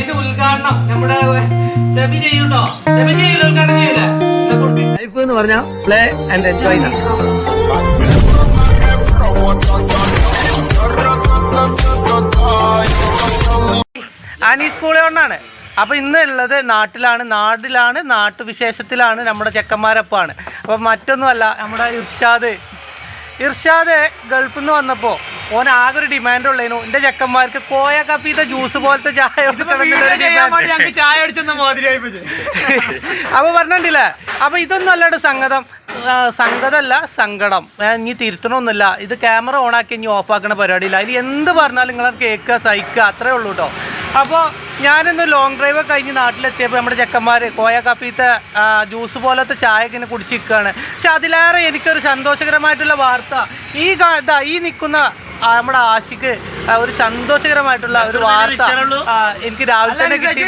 അതിന്റെ ഉദ്ഘാടനം നമ്മുടെ രവി ചെയ്യൂട്ടോ? രവി ചെയ്യൂല ഉദ്ഘാടനം ചെയ്യൂലേ എന്നാ ലൈഫ് എന്ന് പറഞ്ഞാൽ പ്ലേ ആൻഡ് എൻജോയ് ആനി സ്കൂളിൽ കൊണ്ടാണ് അപ്പൊ ഇന്ന് ഉള്ളത് നാട്ടിലാണ് നാടിലാണ് നാട്ടുവിശേഷത്തിലാണ് നമ്മുടെ ചെക്കന്മാരപ്പാണ് അപ്പൊ മറ്റൊന്നുമല്ല നമ്മുടെ ഇർഷാദ്. ഇർഷാദ് ഗൾഫിൽ നിന്ന് വന്നപ്പോ ഓൻ ആകെ ഒരു ഡിമാൻഡ് ഉള്ളതിനു എന്റെ ചെക്കന്മാർക്ക് കോയ കപ്പീത്തെ ജ്യൂസ് പോലത്തെ ചായ. ചായ അടിച്ചെന്ന മാതിരി അപ്പൊ പറഞ്ഞിട്ടില്ലേ അപ്പൊ ഇതൊന്നും അല്ലാണ്ട് സംഗതം സംഗതല്ല സങ്കടം. ഇനി തിരുത്തണമൊന്നുമില്ല ഇത് ക്യാമറ ഓൺ ആക്കി ഇനി ഓഫ് ആക്കണ പരിപാടിയില്ല. അതിൽ എന്ത് പറഞ്ഞാലും നിങ്ങൾ കേൾക്കുക സഹിക്കുക അത്രേ ഉള്ളൂ കേട്ടോ അപ്പോൾ ഞാനിന്ന് ലോങ് ഡ്രൈവ് കഴിഞ്ഞ് നാട്ടിലെത്തിയപ്പോൾ നമ്മുടെ ചെക്കന്മാർ കോയ കാപ്പിത്തെ ജ്യൂസ് പോലത്തെ ചായ ഇങ്ങനെ കുടിച്ചിരിക്കുകയാണ്. പക്ഷെ അതിലേറെ എനിക്കൊരു സന്തോഷകരമായിട്ടുള്ള വാർത്ത ഈ ഈ നിൽക്കുന്ന നമ്മുടെ ആശിക്ക് ഒരു സന്തോഷകരമായിട്ടുള്ള ഒരു വാർത്ത. എനിക്ക് രാവിലെ തന്നെ കിട്ടി.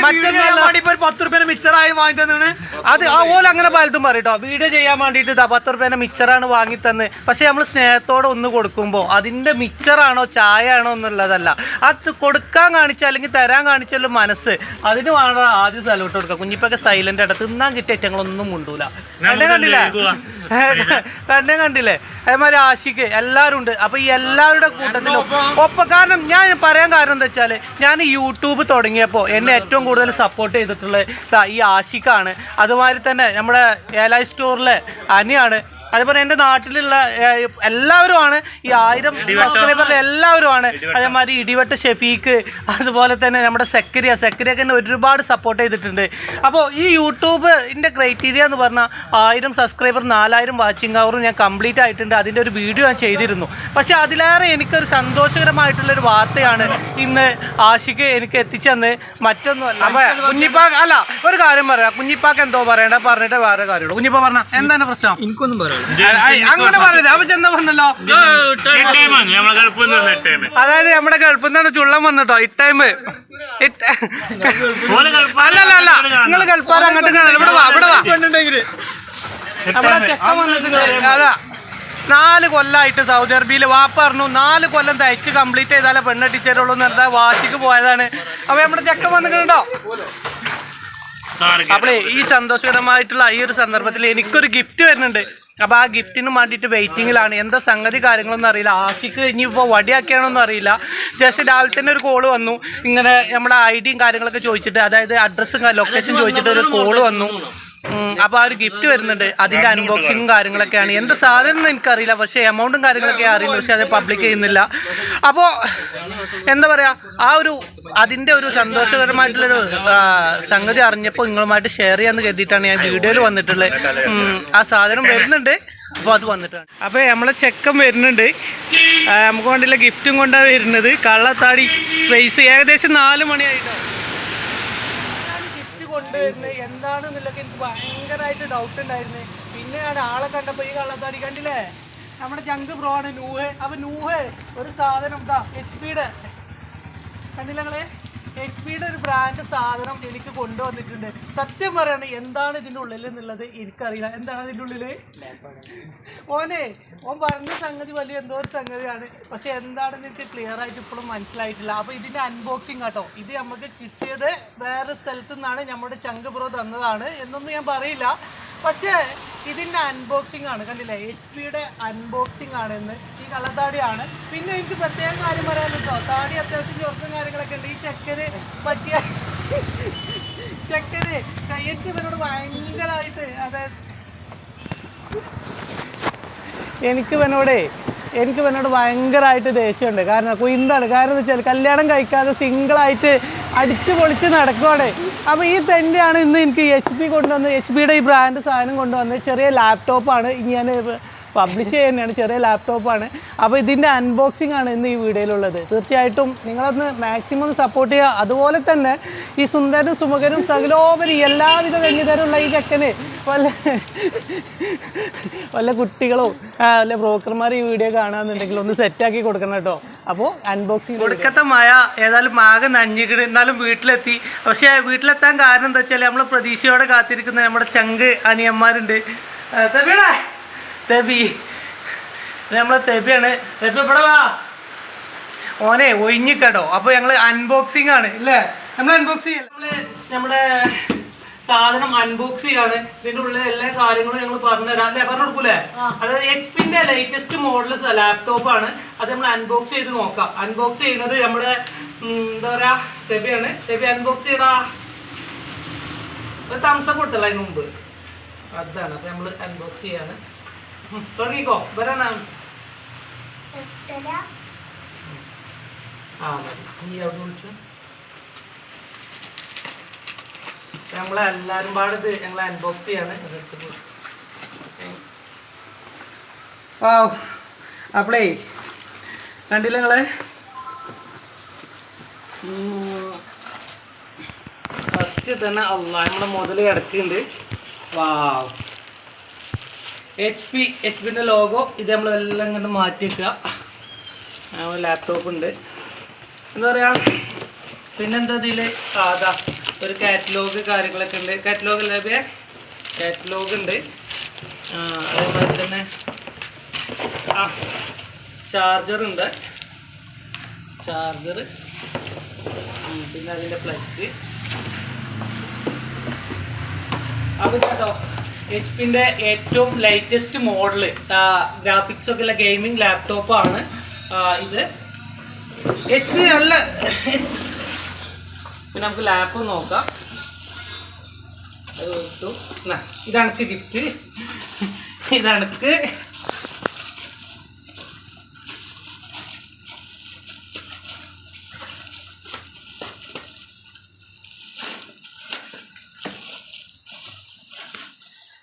പത്ത് റുപ്യ മിച്ചറായി വാങ്ങി തന്നാണ്. അത് ഓല അങ്ങനെ പലതും പറയട്ടോ വീഡിയോ ചെയ്യാൻ വേണ്ടിയിട്ട് ഇതാ പത്ത് റുപ്യേനെ മിച്ചറാണ് വാങ്ങി തന്ന്. പക്ഷെ നമ്മൾ സ്നേഹത്തോടെ ഒന്ന് കൊടുക്കുമ്പോൾ അതിന്റെ മിച്ചറാണോ ചായ ആണോ എന്നുള്ളതല്ല. അത് കൊടുക്കാൻ കാണിച്ച അല്ലെങ്കിൽ തരാൻ കാണിച്ചാലും മനസ്സ്. അതിന് വേണം ആദ്യം സ്ഥലം കൊടുക്കുക. കുഞ്ഞിപ്പൊക്കെ സൈലന്റ് ആയിട്ട് തിന്നാൻ കിട്ടിയ ഏറ്റങ്ങളൊന്നും മുണ്ടൂല. എന്നെ കണ്ടില്ലേ? എന്നെ കണ്ടില്ലേ? അതേമാതിരി ആശിക്ക് എല്ലാവരും ഉണ്ട്. അപ്പൊ ഈ എല്ലാവരുടെ കൂട്ടത്തിലും ഒപ്പം കാരണം ഞാൻ പറയാൻ കാരണം എന്താ വെച്ചാൽ ഞാൻ യൂട്യൂബ് തുടങ്ങിയപ്പോൾ എന്നെ ഏറ്റവും കൂടുതൽ സപ്പോർട്ട് ചെയ്തിട്ടുള്ളത് ഈ ആഷിഖാണ് അതുമാതിരി തന്നെ നമ്മുടെ ഏലായി സ്റ്റോറിലെ അനിയാണ്. അതുപോലെ എന്റെ നാട്ടിലുള്ള എല്ലാവരുമാണ് ഈ ആയിരം സബ്സ്ക്രൈബറിലെ എല്ലാവരുമാണ്. അതേമാതിരി ഇടിവെട്ട് ഷെഫീക്ക് അതുപോലെ തന്നെ നമ്മുടെ സെക്രിയ സെക്രിയൊക്കെ എന്നെ ഒരുപാട് സപ്പോർട്ട് ചെയ്തിട്ടുണ്ട്. അപ്പോൾ ഈ യൂട്യൂബിന്റെ ക്രൈറ്റീരിയ എന്ന് പറഞ്ഞാൽ ആയിരം സബ്സ്ക്രൈബർ നാലായിരം വാച്ചിങ് അവറും ഞാൻ കംപ്ലീറ്റ് ആയിട്ടുണ്ട്. അതിന്റെ ഒരു വീഡിയോ ഞാൻ ചെയ്തിരുന്നു. പക്ഷേ അതിലേറെ എനിക്കൊരു സന്തോഷകരമായിട്ടുള്ളൊരു വാർത്തയാണ് ഇന്ന് ആഷിക്ക് എനിക്ക് എത്തിച്ചെന്ന് മറ്റൊന്നുമല്ല. കുഞ്ഞിപ്പാക്ക് കുഞ്ഞിപ്പാ അല്ല ഒരു കാര്യം പറയാം. കുഞ്ഞിപ്പാക്ക് എന്തോ പറയണ്ട പറഞ്ഞിട്ട് വേറെ കാര്യമുള്ളൂ. കുഞ്ഞിപ്പ പറഞ്ഞ എന്താണ് പ്രശ്നം? എനിക്കൊന്നും പറയാം അങ്ങനെ പറയരുത് അപ്പൊ ചെന്ന പറഞ്ഞല്ലോ അതായത് നമ്മുടെ ഗൾഫിൽ നിന്ന് ചുള്ളം വന്നിട്ടോ ഇട്ടൈമ് അല്ല അല്ല അല്ല. നിങ്ങൾ ഗൾഫാർ അങ്ങോട്ട് ഇവിടെ വാ ഇവിടെ വാ. നമ്മുടെ ചെക്കൻ വന്നിട്ട് അതാ. നാല് കൊല്ലമായിട്ട് സൗദി അറേബ്യയിൽ വാപ്പ പറഞ്ഞു നാല് കൊല്ലം തയ്ച്ച് കംപ്ലീറ്റ് ചെയ്താലേ പെണ്ണ എന്ന് പറഞ്ഞാൽ വാശിക്ക് പോയതാണ്. അപ്പോൾ നമ്മുടെ ചെക്കൻ വന്നിട്ടുണ്ടോ? അപ്പളേ ഈ സന്തോഷകരമായിട്ടുള്ള ഈ ഒരു സന്ദർഭത്തിൽ എനിക്കൊരു ഗിഫ്റ്റ് വരുന്നുണ്ട്. അപ്പോൾ ആ ഗിഫ്റ്റിന് വേണ്ടിയിട്ട് വെയിറ്റിങ്ങിലാണ് എന്താ സംഗതി കാര്യങ്ങളൊന്നും അറിയില്ല. ആഷിക്ക് ഇനിയിപ്പോൾ വടിയാക്കിയാണോന്നും അറിയില്ല. ജസ്റ്റ് രാവിലെ തന്നെ ഒരു കോൾ വന്നു. ഇങ്ങനെ നമ്മുടെ ഐ ഡിയും കാര്യങ്ങളൊക്കെ ചോദിച്ചിട്ട് അതായത് അഡ്രസ്സും ലൊക്കേഷൻ ചോദിച്ചിട്ട് ഒരു കോൾ വന്നു? അപ്പൊ ആ ഒരു ഗിഫ്റ്റ് വരുന്നുണ്ട്. അതിന്റെ അൺബോക്സിങ്ങും കാര്യങ്ങളൊക്കെയാണ്. എന്ത് സാധനം എനിക്കറിയില്ല. പക്ഷെ എമൗണ്ടും കാര്യങ്ങളൊക്കെ അറിയില്ല പക്ഷെ അത് പബ്ലിക് ചെയ്യുന്നില്ല. അപ്പോൾ എന്താ പറയാ ആ ഒരു അതിന്റെ ഒരു സന്തോഷകരമായിട്ടുള്ളൊരു സംഗതി അറിഞ്ഞപ്പോൾ നിങ്ങളുമായിട്ട് ഷെയർ ചെയ്യാന്ന് കരുതിയിട്ടാണ് ഞാൻ വീഡിയോയിൽ വന്നിട്ടുള്ളത് ആ സാധനം വരുന്നുണ്ട്. അപ്പോൾ അത് വന്നിട്ടാണ്. അപ്പോൾ നമ്മളെ ചെക്കൻ വരുന്നുണ്ട്. നമുക്ക് വേണ്ടിയുള്ള ഗിഫ്റ്റും കൊണ്ടാണ് വരുന്നത്. കള്ളത്താടി സ്പേസ് ഏകദേശം നാല് മണിയായിട്ടോ? ഗിഫ്റ്റ് കൊണ്ടുവരുന്നത് എന്താണെന്നുള്ളൊക്കെ എനിക്ക് ഭയങ്കരമായിട്ട് ഡൗട്ട് ഉണ്ടായിരുന്നു. പിന്നെയാണ് ആളെ കണ്ടപ്പോൾ ഈ കള്ളത്താടി കണ്ടില്ലേ? നമ്മുടെ ജങ്ക് ബ്രോ ആണ് നൂഹ്. അപ്പൊ നൂഹ് ഒരു സാധനം എന്താ എച്ച് പിയുടെ കണ്ടില്ല എച്ച് പിയുടെ ഒരു ബ്രാൻഡ് സാധനം എനിക്ക് കൊണ്ടുവന്നിട്ടുണ്ട്. സത്യം പറയണം എന്താണ് ഇതിന്റെ ഉള്ളിൽ എന്നുള്ളത് എനിക്കറിയില്ല. എന്താണ് ഇതിന്റെ ഉള്ളിൽ ഓനെ ഓൻ പറഞ്ഞ സംഗതി വലിയ എന്തോ ഒരു സംഗതിയാണ്. പക്ഷെ എന്താണെന്ന് എനിക്ക് ക്ലിയർ ആയിട്ട് ഇപ്പോഴും മനസ്സിലായിട്ടില്ല. അപ്പോൾ ഇതിന്റെ അൺബോക്സിങ് കേട്ടോ ഇത് നമുക്ക് കിട്ടിയത് വേറെ സ്ഥലത്തു നിന്നാണ് നമ്മുടെ ചങ്ക് ബ്രോ തന്നതാണ് എന്നൊന്നും ഞാൻ പറയില്ല. പക്ഷേ ഇതിന്റെ അൺബോക്സിംഗ് ആണ്. കണ്ടില്ലേ? എച്ച് പിയുടെ അൺബോക്സിംഗ് ആണ് ഇന്ന്. ഈ കള്ളത്താടിയാണ് പിന്നെ എനിക്ക് പ്രത്യേകം കാര്യം പറയാനുണ്ടോ? താടി അത്യാവശ്യം ചുരുക്കം കാര്യങ്ങളൊക്കെ ഉണ്ട്. ഈ ചെക്കന് പറ്റിയ ചെക്കന് കയ്യത്ത് ഇവരോട് ഭയങ്കരമായിട്ട് അതായത് എനിക്ക് ഇവനോടേ എനിക്ക് ഇവനോട് ഭയങ്കരമായിട്ട് ദേഷ്യമുണ്ട്. കാരണം കുയിന്താണ്. കാരണം എന്താ വെച്ചാൽ കല്യാണം കഴിക്കാതെ സിംഗിളായിട്ട് അടിച്ച് പൊളിച്ച് നടക്കുവാണ്. അപ്പോൾ ഈ തെണ്ടിയാണ് ഇന്ന് എനിക്ക് എച്ച് പി കൊണ്ടുവന്ന് എച്ച് പിയുടെ ഈ ബ്രാൻഡ് സാധനം കൊണ്ടുവന്ന് ചെറിയ ലാപ്ടോപ്പാണ് ഞാൻ പബ്ലിഷ് ചെയ്യുന്നതാണ് ചെറിയ ലാപ്ടോപ്പാണ് അപ്പോൾ ഇതിന്റെ അൺബോക്സിംഗ് ആണ് ഇന്ന് ഈ വീഡിയോയിലുള്ളത്. തീർച്ചയായിട്ടും നിങ്ങളൊന്ന് മാക്സിമം സപ്പോർട്ട് ചെയ്യുക. അതുപോലെ തന്നെ ഈ സുന്ദരനും സുമുഖനും സകലോപരി എല്ലാവിധ ധന്യതരുള്ള ഈ ചെക്കന് വല്ല വല്ല കുട്ടികളോ വല്ല ബ്രോക്കർമാർ ഈ വീഡിയോ കാണാന്നുണ്ടെങ്കിൽ ഒന്ന് സെറ്റാക്കി കൊടുക്കണം കേട്ടോ. അപ്പോൾ അൺബോക്സിംഗ് കൊടുക്കത്തെ മഴ ഏതായാലും ആകെ നഞ്ഞിക്കിട് എന്നാലും വീട്ടിലെത്തി. പക്ഷേ വീട്ടിലെത്താൻ കാരണം എന്താ വെച്ചാൽ നമ്മൾ പ്രതീക്ഷയോടെ കാത്തിരിക്കുന്ന നമ്മുടെ ചങ്ക് അനിയന്മാരുണ്ട്. തെബിയുടെ തെബി. നമ്മളെ തെബിയാണ്. തെബി ഇവിടെ വാ. ഓനെ ഒഴിഞ്ഞിക്കടോ അപ്പോൾ ഞങ്ങൾ അൺബോക്സിംഗ് ആണ് ഇല്ലേ? നമ്മൾ അൺബോക്സ് ചെയ്യല്ലേ? നമ്മൾ നമ്മുടെ സാധനം അൺബോക്സ് ചെയ്യാണ്. ഇതിന്റെ ഉള്ളിൽ എല്ലാ കാര്യങ്ങളും ഞങ്ങൾ പറഞ്ഞുതരാം അല്ലെ? പറഞ്ഞു കൊടുക്കൂലേ? അതായത് എച്ച് പിന്റെ ലേറ്റസ്റ്റ് മോഡൽ ലാപ്ടോപ്പ് ആണ്. അത് നമ്മൾ അൺബോക്സ് ചെയ്ത് നോക്കാം. അൺബോക്സ് ചെയ്യുന്നത് നമ്മുടെ എന്താ പറയാ തെബിയാണ്. തെബി അൺബോക്സ് ചെയ്യടാ. ഒരു തംസപ്പ് കൊടുത്തല്ല അതിന് മുമ്പ്. അതാണ്. അപ്പൊ നമ്മൾ അൺബോക്സ് ചെയ്യാണ്. തുടങ്ങിക്കോ വരാനാ ആ നീ അവിടെ വിളിച്ചു നമ്മളെ എല്ലാരും പാടത് ഞങ്ങൾ അൺബോക്സ് ചെയ്യാണ് ആ അപ്പളേ കണ്ടില്ല നിങ്ങളെ ഫസ്റ്റ് തന്നെ അല്ല നമ്മുടെ മുതൽ കിടക്കുന്നുണ്ട് വാ എച്ച് പി എച്ച് പിന്റെ ലോഗോ ഇത് നമ്മളെല്ലാം ഇങ്ങോട്ട് മാറ്റി വെക്കുക. ലാപ്ടോപ്പ് ഉണ്ട്. എന്താ പറയാ? പിന്നെന്താ ഇതിൽ? സാധാ ഒരു കാറ്റലോഗ് കാര്യങ്ങളൊക്കെ ഉണ്ട്. കാറ്റലോഗ് അല്ലേ കാറ്റലോഗ് ഉണ്ട്. അതേപോലെ തന്നെ ആ ചാർജർ ഉണ്ട്. ചാർജർ പിന്നെ അതിന്റെ പ്ലഗ് അത് കേട്ടോ എച്ച് പിന്റെ ഏറ്റവും ലേറ്റസ്റ്റ് മോഡൽ ഗ്രാഫിക്സ് ഒക്കെ ഉള്ള ഗെയിമിംഗ് ലാപ്ടോപ്പ് ആണ് ഇത്. എച്ച് പി നല്ല പിന്നെ നമുക്ക് ലാപ്പ് നോക്കാം. ഇതാണ് ഗിഫ്റ്റ് ഇതാണ്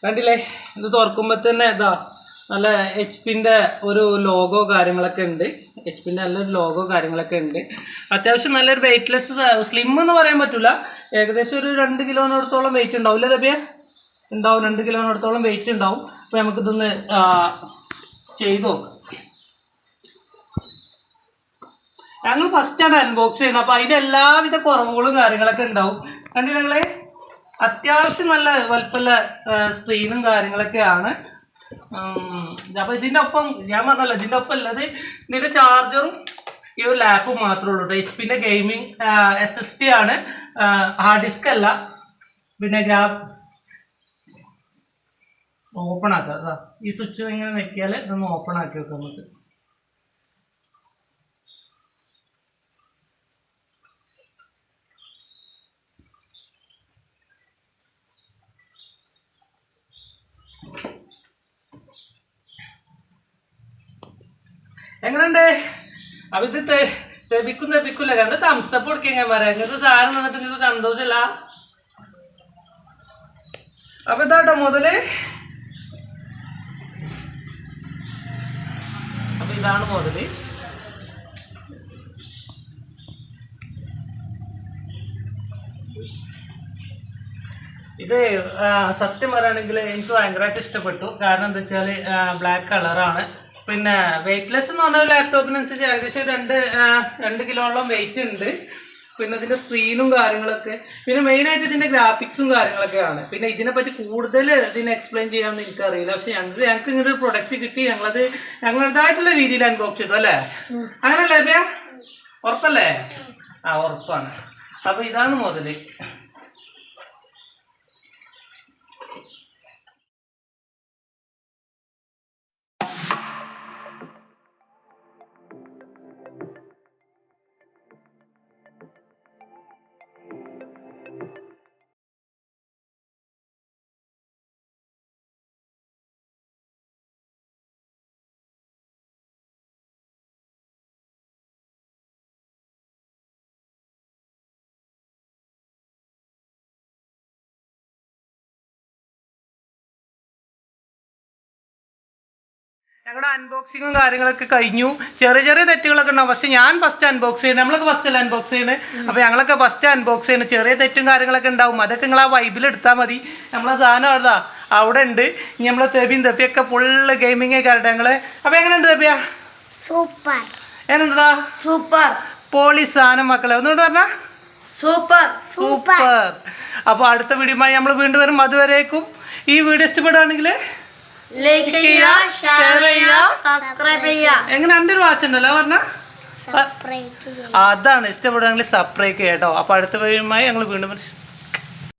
കണ്ടില്ലേ? ഇത് തുറക്കുമ്പോൾ തന്നെ ഇതാ നല്ല എച്ച് പിന്റെ ഒരു ലോഗോ കാര്യങ്ങളൊക്കെ ഉണ്ട്. എച്ച് പിന്റെ നല്ലൊരു ലോഗോ കാര്യങ്ങളൊക്കെ ഉണ്ട്. അത്യാവശ്യം നല്ലൊരു വെയ്റ്റ്ലെസ് സ്ലിം എന്ന് പറയാൻ പറ്റില്ല ഏകദേശം ഒരു രണ്ട് കിലോനടുത്തോളം വെയിറ്റ് ഉണ്ടാവും. അല്ലേ ദബിയ ഉണ്ടാവും രണ്ട് കിലോനടുത്തോളം വെയിറ്റ് ഉണ്ടാവും. അപ്പോൾ നമുക്കിതൊന്ന് ചെയ്ത് നോക്കാം. ഞങ്ങൾ ഫസ്റ്റാണ് അൺബോക്സ് ചെയ്യുന്നത്. അപ്പോൾ അതിന്റെ എല്ലാവിധ കുറവുകളും കാര്യങ്ങളൊക്കെ ഉണ്ടാവും. കണ്ടില്ല അത്യാവശ്യം നല്ല വലുപ്പമുള്ള സ്ക്രീനും കാര്യങ്ങളൊക്കെയാണ്. അപ്പോൾ ഇതിന്റെ ഒപ്പം ഞാൻ പറഞ്ഞല്ലോ ഇതിന്റെ ഒപ്പം ഉള്ളത് ഇതിന്റെ ചാർജറും ഈ ഒരു ലാപ്പും മാത്രമേ ഉള്ളൂ എച്ച് പിന്നെ ഗെയിമിങ് എസ് എസ് ടി ആണ്. ഹാർഡ് ഡിസ്ക് അല്ല. പിന്നെ ഗ്രാ ഓപ്പൺ ആക്കാം. ഈ സ്വിച്ച് ഇങ്ങനെ നെക്കിയാൽ ഇതൊന്ന് ഓപ്പൺ ആക്കി വെക്കാം നമുക്ക്. എങ്ങനെയുണ്ട്? അപ്പൊ ഇത് തെബിക്കും തെബിക്കൂല രണ്ട് തംസപ്പ് കൊടുക്കുക പറയാം നിങ്ങൾക്ക് സാധനം വന്നിട്ട് നിങ്ങൾക്ക് സന്തോഷമില്ല. അപ്പൊ ഇതാട്ടോ മുതൽ. അപ്പൊ ഇതാണ് മുതൽ. ഇത് സത്യം പറയുകയാണെങ്കിൽ എനിക്ക് ഭയങ്കരമായിട്ട് ഇഷ്ടപ്പെട്ടു. കാരണം എന്താ വെച്ചാൽ ബ്ലാക്ക് കളറാണ് പിന്നെ വെയിറ്റ്ലെസ് എന്ന് പറഞ്ഞാൽ ലാപ്ടോപ്പിനനുസരിച്ച് ഏകദേശം രണ്ട് രണ്ട് കിലോളം വെയിറ്റ് ഉണ്ട്. പിന്നെ ഇതിന്റെ സ്ക്രീനും കാര്യങ്ങളൊക്കെ. പിന്നെ മെയിനായിട്ട് ഇതിന്റെ ഗ്രാഫിക്സും കാര്യങ്ങളൊക്കെയാണ്. പിന്നെ ഇതിനെപ്പറ്റി കൂടുതൽ ഇതിനെ എക്സ്പ്ലെയിൻ ചെയ്യാമെന്ന് എനിക്കറിയില്ല. പക്ഷെ ഞങ്ങൾക്ക് ഞങ്ങൾക്ക് ഇങ്ങനെ ഒരു പ്രൊഡക്റ്റ് കിട്ടി. ഞങ്ങളത് ഞങ്ങളുടേതായിട്ടുള്ള രീതിയിൽ അൺബോക്സ് ചെയ്തു അല്ലേ? അങ്ങനല്ലേ അഭ്യ ഉറപ്പല്ലേ? ആ ഉറപ്പാണ്. അപ്പോൾ ഇതാണ് മുതൽ. ഞങ്ങളുടെ അൺബോക്സിങ്ങും കാര്യങ്ങളൊക്കെ കഴിഞ്ഞു. ചെറിയ ചെറിയ തെറ്റുകളൊക്കെ ഉണ്ടാവും. പക്ഷെ ഞാൻ ഫസ്റ്റ് അൺബോക്സ് ചെയ്യണം. നമ്മളൊക്കെ ഫസ്റ്റ് അല്ല അൺബോക്സ് ചെയ്യുന്നത് അപ്പോൾ ഞങ്ങളൊക്കെ ഫസ്റ്റ് അൺബോക്സ് ചെയ്യണം. ചെറിയ തെറ്റും കാര്യങ്ങളൊക്കെ ഉണ്ടാവും. അതൊക്കെ നിങ്ങൾ ആ വൈബിൽ എടുത്താൽ മതി. നമ്മളെ സാധനം അതാ അവിടെ ഉണ്ട്. ഇനി നമ്മളെ തെബിയും തെപ്പിയൊക്കെ ഫുള്ള് ഗെയിമിംഗ് ഒക്കെ ആയിട്ട് ഞങ്ങൾ അപ്പോൾ എങ്ങനെയുണ്ട് തെബിയ? സൂപ്പർ. എങ്ങനെയുണ്ടാ സൂപ്പർ. പോളി സാധനം മക്കളെ. ഒന്നുകൊണ്ട് പറഞ്ഞാ? സൂപ്പർ. സൂപ്പർ. അപ്പോൾ അടുത്ത വീഡിയോമായി നമ്മൾ വീണ്ടും വരും. അതുവരേക്കും ഈ വീഡിയോ ഇഷ്ടപ്പെടുകയാണെങ്കിൽ ലൈക്ക് ചെയ്യുക ഷെയർ ചെയ്യുക സബ്സ്ക്രൈബ് ചെയ്യുക. എങ്ങനെ എന്റെ ഒരു ഭാഷ ഉണ്ടല്ലോ പറഞ്ഞ? അതാണ് ഇഷ്ടപ്പെടുകയാണെങ്കിൽ സബ്സ്ക്രൈബ് കേട്ടോ. അപ്പൊ അടുത്ത വഴിയുമായി ഞങ്ങൾ വീണ്ടും